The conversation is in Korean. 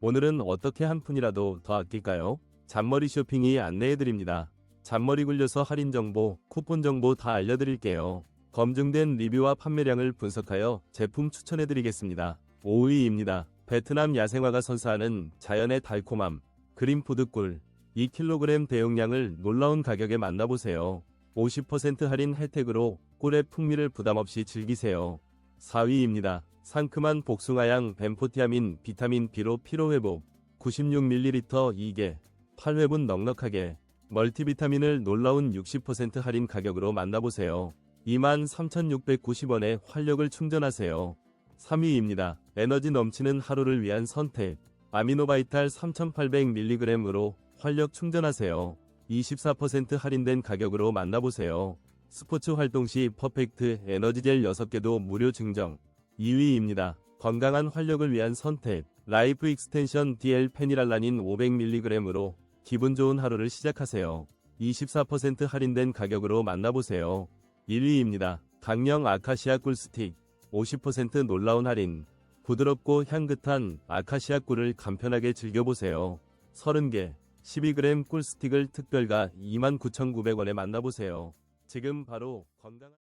오늘은 어떻게 한 푼이라도 더 아낄까요? 잔머리 쇼핑이 안내해드립니다. 잔머리 굴려서 할인 정보, 쿠폰 정보 다 알려드릴게요. 검증된 리뷰와 판매량을 분석하여 제품 추천해드리겠습니다. 5위입니다. 베트남 야생화가 선사하는 자연의 달콤함, 그린푸드 꿀. 2kg 대용량을 놀라운 가격에 만나보세요. 50% 할인 혜택으로 꿀의 풍미를 부담없이 즐기세요. 4위입니다. 상큼한 복숭아향 벤포티아민 비타민 B로 피로회복 96ml 2개 8회분 넉넉하게 멀티비타민을 놀라운 60% 할인 가격으로 만나보세요. 23,690원에 활력을 충전하세요. 3위입니다. 에너지 넘치는 하루를 위한 선택 아미노바이탈 3,800mg으로 활력 충전하세요. 24% 할인된 가격으로 만나보세요. 스포츠 활동 시 퍼펙트 에너지젤 6개도 무료 증정 2위입니다. 건강한 활력을 위한 선택. 라이프 익스텐션 DL 페니랄라닌 500mg으로 기분 좋은 하루를 시작하세요. 24% 할인된 가격으로 만나보세요. 1위입니다. 강령 아카시아 꿀 스틱. 50% 놀라운 할인. 부드럽고 향긋한 아카시아 꿀을 간편하게 즐겨보세요. 30개, 12g 꿀 스틱을 특별가 29,900원에 만나보세요. 지금 바로 건강한